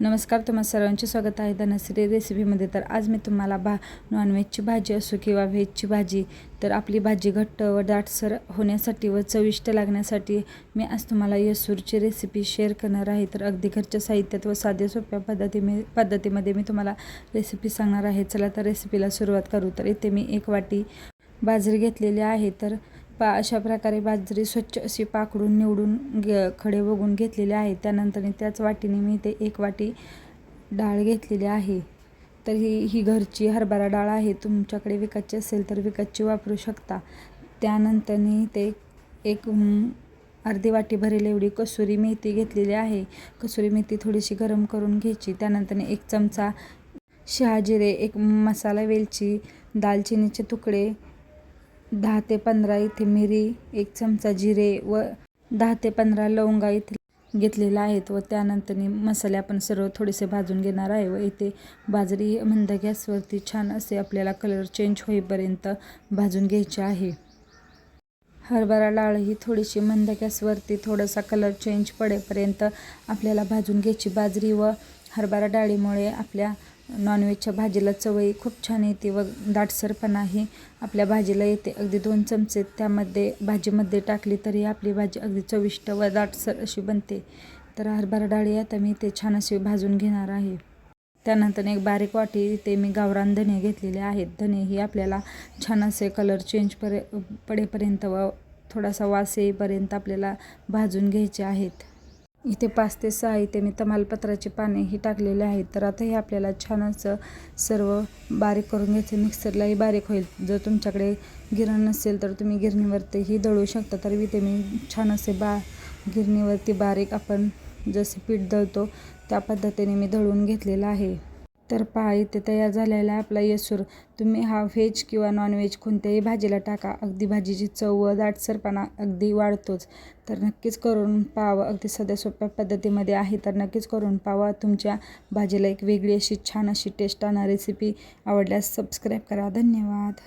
नमस्कार तुम्हा सर्वांचे स्वागत आहे धनश्री रेसिपीमध्ये. तर आज मी तुम्हाला भा नॉनव्हेजची भाजी असो किंवा व्हेजची भाजी तर आपली भाजी घट्ट व दाटसर होण्यासाठी व चविष्ट लागण्यासाठी मी आज तुम्हाला येसूरची रेसिपी शेअर करणार आहे. तर अगदी घरच्या साहित्यात व साध्या सोप्या पद्धती मी पद्धतीमध्ये मी तुम्हाला रेसिपी सांगणार आहे. चला तर रेसिपीला सुरुवात करू. तर इथे मी एक वाटी बाजरी घेतलेली आहे. तर पा अशा प्रकारे बाजरी स्वच्छ अशी पाकडून निवडून घे खडे बघून घेतलेले आहे त्यानंतर त्याच वाटीने मी ते एक वाटी डाळ घेतलेली आहे. तर ही ही घरची हरभरा डाळ आहे. तुमच्याकडे विकतची असेल तर विकतची वापरू शकता. त्यानंतरनी ते एक अर्धी वाटी भरेल एवढी कसुरी मेथी घेतलेली आहे. कसुरी मेथी थोडीशी गरम करून घ्यायची. त्यानंतर एक चमचा शहाजिरे एक मसाला वेलची दालचिनीचे तुकडे दहा ते पंधरा इथे मिरी एक चमचा जिरे व दहा ते पंधरा लवंगा इथे घेतलेला आहेत व त्यानंतर मसाले आपण सर्व थोडेसे भाजून घेणार आहे व इथे बाजरी मंद गॅसवरती छान असे आपल्याला कलर चेंज होईपर्यंत भाजून घ्यायचे आहे. हरभरा डाळ ही थोडीशी मंद गॅसवरती थोडासा कलर चेंज पडेपर्यंत आपल्याला भाजून घ्यायची बाजरी व हरभरा डाळीमुळे आपल्या नॉनव्हेजच्या भाजीला चवही खूप छान येते व दाटसरपणाही आपल्या भाजीला येते. अगदी दोन चमचे त्यामध्ये भाजीमध्ये टाकली तरी आपली भाजी अगदी चविष्ट व दाटसर अशी बनते. तर हरभरा डाळी आता मी ते छान अशी भाजून घेणार आहे. त्यानंतर एक बारीक वाटी ते मी गावरान धने घेतलेले आहेत. धने ही आपल्याला छान असे कलर चेंज परे पडेपर्यंत व थोडासा वास येईपर्यंत आपल्याला भाजून घ्यायचे आहेत. इथे पाच ते सहा इथे मी तमालपत्राची पाने ही टाकलेली आहेत. तर आता हे आपल्याला छान असं सर्व बारीक करून घ्यायचं. मिक्सरलाही बारीक होईल. जर तुमच्याकडे गिरण नसेल तर तुम्ही गिरणीवरतीही दळू शकता. तर इथे मी छान असे बा गिरणीवरती बारीक आपण जसे पीठ दळतो त्या पद्धतीने मी दळून घेतलेलं आहे. तर पहा इथे तयार झालेला आपला येसूर. तुम्ही हा व्हेज किंवा नॉनव्हेज कोणत्याही भाजीला टाका. अगदी भाजीची चव व दाटसरपणा अगदी वाढतोच. तर नक्कीच करून पाहावं. अगदी सध्या सोप्या पद्धतीमध्ये आहे तर नक्कीच करून पावा तुमच्या भाजीला एक वेगळी अशी छान अशी टेस्ट आणा. रेसिपी आवडल्यास सबस्क्राईब करा. धन्यवाद.